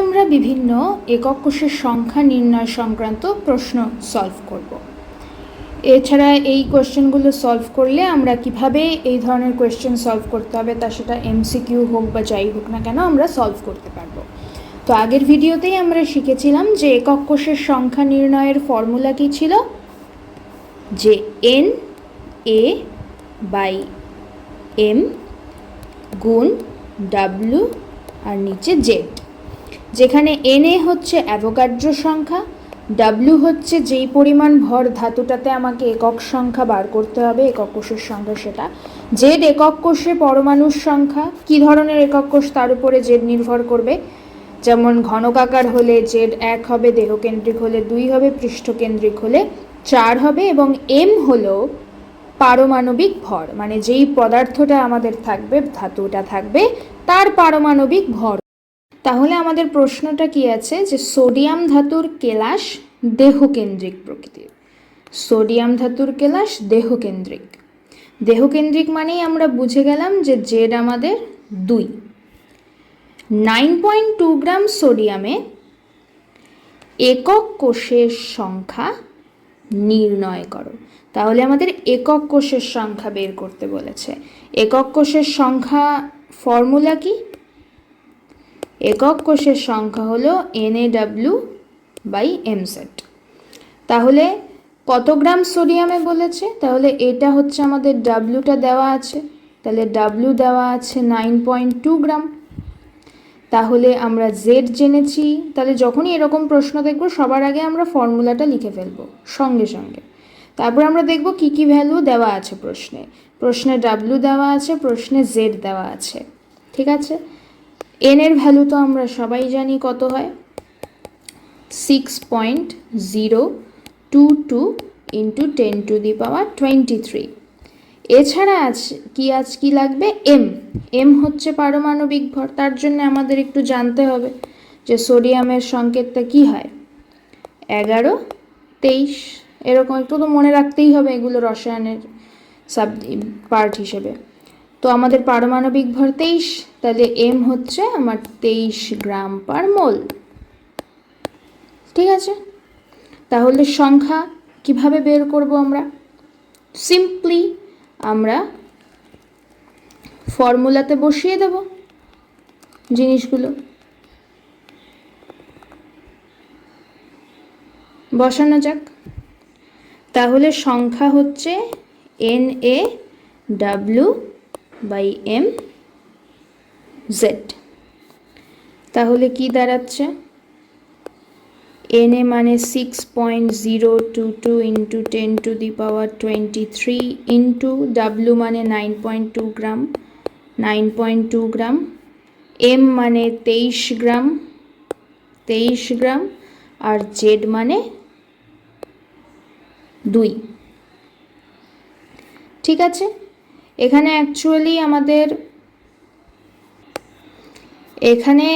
আমরা বিভিন্ন একক কোষের সংখ্যা নির্ণয় সংক্রান্ত প্রশ্ন সলভ করব। এছাড়া এই কোয়েশ্চেনগুলো সলভ করলে আমরা কীভাবে এই ধরনের কোয়েশ্চেন সলভ করতে হবে তা সেটা এমসিকিউ হোক বা যাই হোক না কেন আমরা সলভ করতে পারব। তো আগের ভিডিওতেই আমরা শিখেছিলাম যে একক কোষের সংখ্যা নির্ণয়ের ফর্মুলা কী ছিল? যে এন এ বাই এম গুণ ডাব্লু আর নিচে জেড যেখানে এন এ হচ্ছে অ্যাভোগাড্রো সংখ্যা ডাব্লু হচ্ছে যেই পরিমাণ ভর ধাতুটাতে আমাকে একক সংখ্যা বার করতে হবে, একক কোষের সংখ্যা সেটা। জেড একক কোষে পরমাণুর সংখ্যা, কি ধরনের একক কোষ তার উপরে জেড নির্ভর করবে? যেমন ঘনকাকার হলে জেড এক হবে, দেহকেন্দ্রিক হলে দুই হবে, পৃষ্ঠকেন্দ্রিক হলে চার হবে এবং এম হলো পারমাণবিক ভর মানে যেই পদার্থটা আমাদের থাকবে, ধাতুটা থাকবে, তার পারমাণবিক ভর তাহলে আমাদের প্রশ্নটা কি আছে? যে সোডিয়াম ধাতুর কেলাস দেহকেন্দ্রিক প্রকৃতির। সোডিয়াম ধাতুর কেলাস দেহকেন্দ্রিক। দেহকেন্দ্রিক মানেই আমরা বুঝে গেলাম যে জেড আমাদের দুই। নাইন পয়েন্ট টু গ্রাম সোডিয়ামে একক কোষের সংখ্যা নির্ণয় করো। তাহলে আমাদের একক কোষের সংখ্যা বের করতে বলেছে। একক কোষের সংখ্যা ফর্মুলা কি? একক কোষের সংখ্যা হলো N A W by M set তাহলে কত গ্রাম সোডিয়ামে বলেছে? তাহলে এটা হচ্ছে আমাদের ডাব্লিউটা দেওয়া আছে। তাহলে ডাব্লিউ দেওয়া আছে নাইন পয়েন্ট টু গ্রাম। তাহলে আমরা জেড জেনেছি। তাহলে যখনই এরকম প্রশ্ন দেখব, সবার আগে আমরা ফর্মুলাটা লিখে ফেলব, সঙ্গে সঙ্গে। তারপর আমরা দেখব কি কি ভ্যালু দেওয়া আছে প্রশ্নে। প্রশ্নে ডাব্লিউ দেওয়া আছে, প্রশ্নে জেড দেওয়া আছে। ঠিক আছে? এন এর ভ্যালু তো আমরা সবাই জানি কত হয়? Six point zero two two into ten to the power twenty three এছাড়া আছে কি আজ কি লাগবে? এম এম হচ্ছে পারমাণবিক ভর, তার জন্য আমাদের একটু জানতে হবে যে সোডিয়ামের সংকেতটা কি হয়। এগারো, তেইশ, এরকম একটু তো মনে রাখতেই হবে এগুলো রসায়নের সাব পার্ট হিসেবে। তো আমাদের পারমাণবিক ভর তেইশ, তাহলে এম হচ্ছে আমার তেইশ গ্রাম পার মোল ঠিক আছে? তাহলে সংখ্যা কীভাবে বের করব আমরা? সিম্পলি আমরা ফর্মুলাতে বসিয়ে দেব জিনিসগুলো। বসানো যাক। তাহলে সংখ্যা হচ্ছে N A W by M Z. তাহলে কি দাঁড়াচ্ছে? এন এ মানে six point zero two two into ten to the power twenty three into W মানে nine point two gram, nine point two gram. M মানে তেইশ গ্রাম তেইশ গ্রাম। আর Z মানে দুই। ঠিক আছে? এখানে অ্যাকচুয়ালি আমাদের, এখানে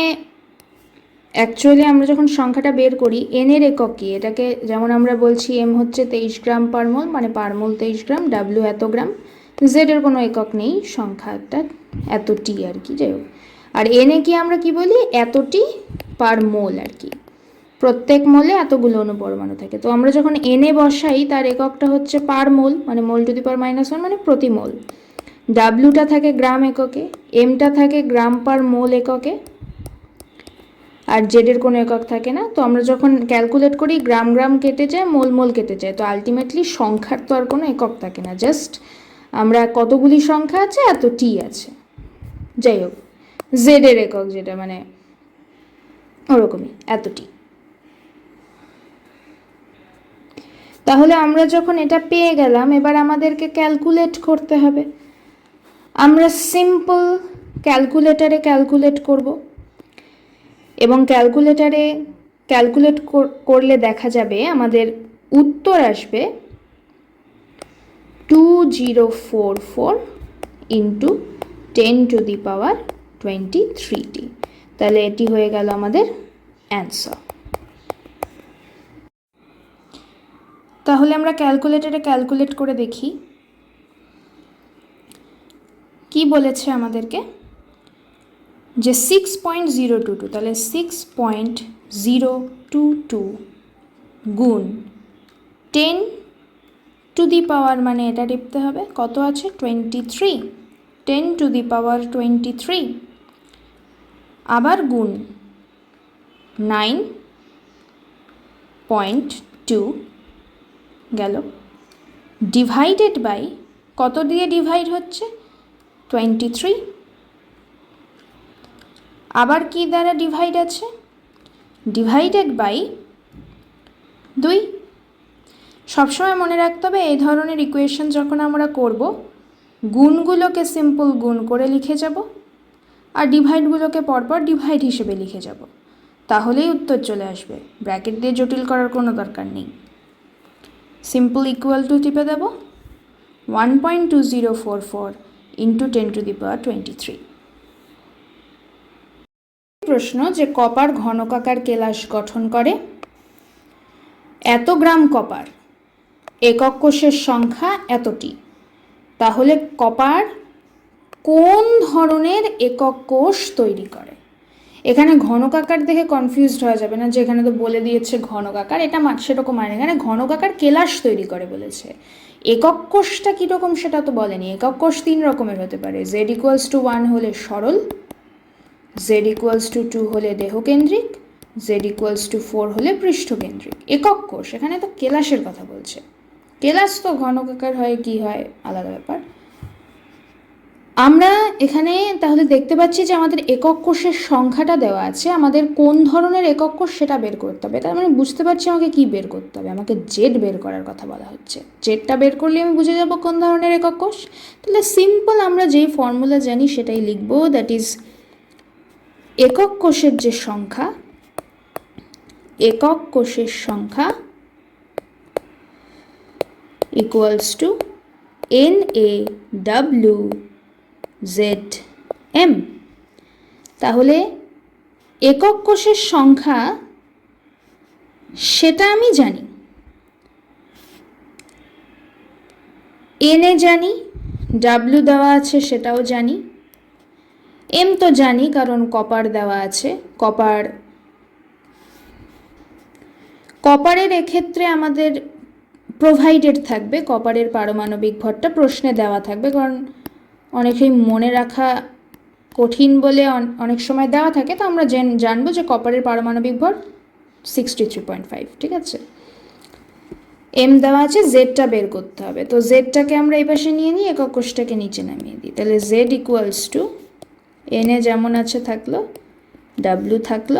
অ্যাকচুয়ালি আমরা যখন সংখ্যাটা বের করি এন এর একক কি? এটাকে যেমন আমরা বলছি এম হচ্ছে তেইশ গ্রাম পার মোল মানে পার মোল তেইশ গ্রাম ডাব্লিউ এত গ্রাম। জেড এর কোনো একক নেই, সংখ্যাটা এতটি আর কি, যাই হোক। আর এনে কি আমরা কি বলি? এতটি পার মোল আর কি। প্রত্যেক মোলে এতগুলো অনুপরমাণু থাকে। তো আমরা যখন এনে বসাই, তার এককটা হচ্ছে পার মোল মানে mole to the power minus one মানে প্রতি মোল ডাব্লিউটা থাকে গ্রাম এককে, এমটা থাকে গ্রাম পার মোল এককে, আর জেডের কোনো একক থাকে না। তো আমরা যখন ক্যালকুলেট করি, গ্রাম গ্রাম কেটে যায়, মোল মোল কেটে যায়। তো আলটিমেটলি সংখ্যার তো আর কোনো একক থাকে না। জাস্ট আমরা কতগুলি সংখ্যা আছে এত টি আছে। যাই হোক, জেডের একক যেটা মানে ওরকমই, এতটি। তাহলে আমরা যখন এটা পেয়ে গেলাম, এবার আমাদেরকে ক্যালকুলেট করতে হবে। আমরা সিম্পল ক্যালকুলেটারে ক্যালকুলেট করব। এবং ক্যালকুলেটারে ক্যালকুলেট করলে দেখা যাবে আমাদের উত্তর আসবে two zero four four into ten to the power twenty thirty তাহলে এটি হয়ে গেল আমাদের অ্যান্সার তাহলে আমরা ক্যালকুলেটরে ক্যালকুলেট করে দেখি। কি বলেছে আমাদেরকে? যে six point zero two two তাহলে six point zero two two গুণ টেন টু দি পাওয়ার মানে এটা টিপতে হবে, কত আছে? Twenty three ten to the power twenty three আবার গুণ নাইন পয়েন্ট টু গেল। ডিভাইডেড বাই কত দিয়ে ডিভাইড হচ্ছে? টোয়েন্টি থ্রি আবার কি দ্বারা ডিভাইড আছে? ডিভাইডেড বাই দুই। সবসময় মনে রাখতে হবে এই ধরনের ইকুয়েশন যখন আমরা করব, গুণগুলোকে সিম্পল গুণ করে লিখে যাব আর ডিভাইডগুলোকে পরপর ডিভাইড হিসেবে লিখে যাব। তাহলেই উত্তর চলে আসবে। ব্র্যাকেট দিয়ে জটিল করার কোনো দরকার নেই। সিম্পল ইকুয়াল টু টিপে দেব। One point two zero four four into ten to the power twenty three প্রশ্ন যে কপার ঘনকাকার কেলাস গঠন করে? এত গ্রাম কপার, একক কোষের সংখ্যা এতটি। তাহলে কপার কোন ধরনের একক কোষ তৈরি করে? এখানে ঘনকাকার দেখে কনফিউজড হয়ে যাবে না যে এখানে তো বলে দিয়েছে ঘনকাকার, এটা সেরকম মানে এখানে ঘনকাকার কেলাস তৈরি করে বলেছে। একক কোষটা কীরকম সেটা তো বলেনি। একক কোষ তিন রকমের হতে পারে। জেড ইকুয়ালস টু ওয়ান হলে সরল জেড ইকুয়ালস টু টু হলে দেহকেন্দ্রিক জেড ইকুয়ালস টু ফোর হলে পৃষ্ঠকেন্দ্রিক। একক কোষ, এখানে তো কেলাসের কথা বলছে। কেলাস তো ঘনকাকার হয়, কি হয়? আলাদা ব্যাপার। আমরা এখানে তাহলে দেখতে পাচ্ছি যে আমাদের একক কোষের সংখ্যাটা দেওয়া আছে। আমাদের কোন ধরনের একক কোষ সেটা বের করতে হবে। তার মানে বুঝতে পারছি আমাকে কি বের করতে হবে। আমাকে জেড বের করার কথা বলা হচ্ছে। জেডটা বের করলে আমি বুঝে যাব কোন ধরনের একক কোষ। তাহলে সিম্পল আমরা যেই ফর্মুলা জানি সেটাই লিখব। দ্যাট ইজ একক কোষের যে সংখ্যা, একক কোষের সংখ্যা equals to N A W Z M তাহলে একক কোষের সংখ্যা, সেটা আমি জানি। এনে জানি ডাব্লিউ দেওয়া আছে, সেটাও জানি। এম তো জানি, কারণ কপার দেওয়া আছে। কপার, কপারের এক্ষেত্রে আমাদের প্রোভাইডেড থাকবে, কপারের পারমাণবিক ভরটা প্রশ্নে দেওয়া থাকবে, কারণ অনেকেই মনে রাখা কঠিন বলে অনেক সময় দেওয়া থাকে, তো আমরা জেন- জানব যে কপারের পারমাণবিক ভর সিক্সটি থ্রি পয়েন্ট ফাইভ ঠিক আছে? এম দেওয়া আছে জেডটা বের করতে হবে, তো জেডটাকে আমরা এই পাশে নিয়ে নিই, একক কোষটাকে নিচে নামিয়ে দিই, তাহলে জেড ইকুয়ালস টু এনে যেমন আছে থাকল ডাব্লু থাকল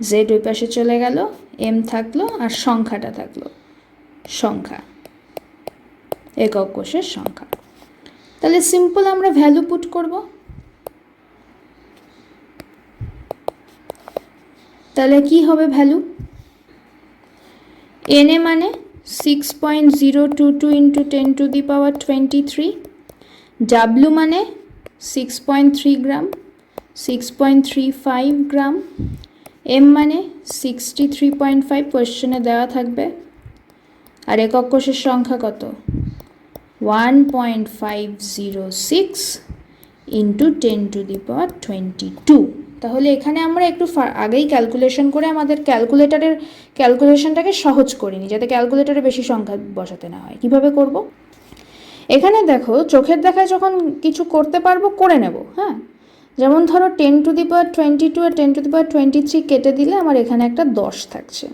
জেড ওই পাশে চলে গেল এম থাকল, আর সংখ্যাটা থাকল, সংখ্যা, একক কোষের সংখ্যা। তাহলে সিম্পল আমরা ভ্যালু পুট করব। তাহলে কি হবে ভ্যালু এনে মানে six point zero two two into ten to the power twenty three W মানে six point three gram six point three five gram M মানে সিক্সটি থ্রি পয়েন্ট ফাইভ কোয়েশ্চেনে দেওয়া থাকবে। আর একক কোষের সংখ্যা কত? One point five zero six into ten to the power twenty two তাহলে এখানে আমরা একটু আগেই ক্যালকুলেশন করে আমাদের ক্যালকুলেটরের ক্যালকুলেশনটাকে সহজ করে নিই, যাতে ক্যালকুলেটরে বেশি সংখ্যা বসাতে না হয়। কীভাবে করব? এখানে দেখো, চোখের দেখায় যখন কিছু করতে পারব, করে নেব হ্যাঁ? যেমন ধরো ten to the power twenty two R ten to the power twenty three কেটে দিলে আমার এখানে একটা দশ থাকছে।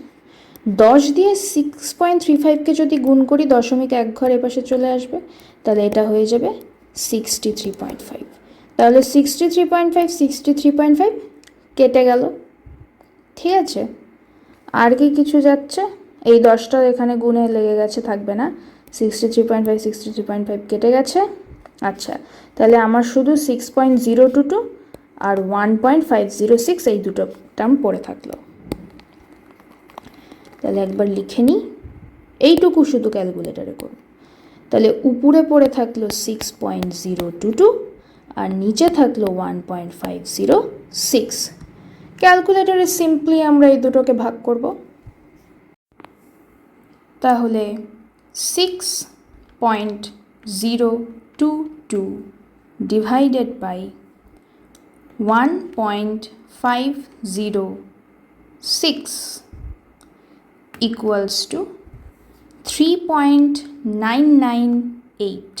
দশ দিয়ে সিক্স পয়েন্ট থ্রি ফাইভকে যদি গুণ করি, দশমিক এক ঘর এপাশে চলে আসবে, তাহলে এটা হয়ে যাবে সিক্সটি থ্রি পয়েন্ট ফাইভ তাহলে sixty three point five sixty three point five কেটে গেল। ঠিক আছে? আর কি কিছু যাচ্ছে? এই দশটা এখানে গুণে লেগে গেছে, থাকবে না। Sixty three point five sixty three point five কেটে গেছে। আচ্ছা তাহলে আমার শুধু six point zero two two আর one point five zero six এই দুটো টার্ম পড়ে থাকল। তাহলে একবার লিখে নিই। এইটুকু শুধু ক্যালকুলেটারে করুন। তাহলে উপরে পড়ে থাকল six point zero two two আর নিচে থাকল one point five zero six ক্যালকুলেটারে সিম্পলি আমরা এই দুটোকে ভাগ করব। তাহলে six point zero two two divided by one point five zero six nine nine eight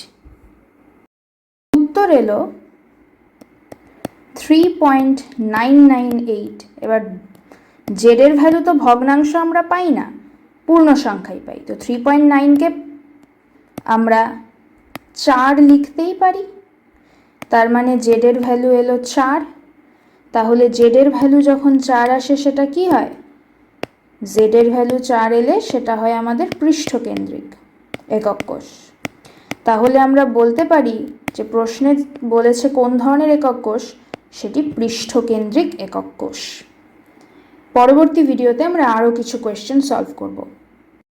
উত্তর এলো three point nine nine eight এবার জেডের ভ্যালু তো ভগ্নাংশ আমরা পাই না, পূর্ণ সংখ্যাই পাই। তো থ্রি পয়েন্ট নাইনকে আমরা চার লিখতেই পারি। তার মানে জেডের ভ্যালু এলো চার। তাহলে জেডের ভ্যালু যখন চার আসে, সেটা কি হয়? জেডের ভ্যালু চার এলে সেটা হয় আমাদের পৃষ্ঠকেন্দ্রিক একক কোষ। তাহলে আমরা বলতে পারি যে প্রশ্নে বলেছে কোন ধরনের একক কোষ? সেটি পৃষ্ঠকেন্দ্রিক একক কোষ। পরবর্তী ভিডিওতে আমরা আরও কিছু কোয়েশ্চেন সলভ করব।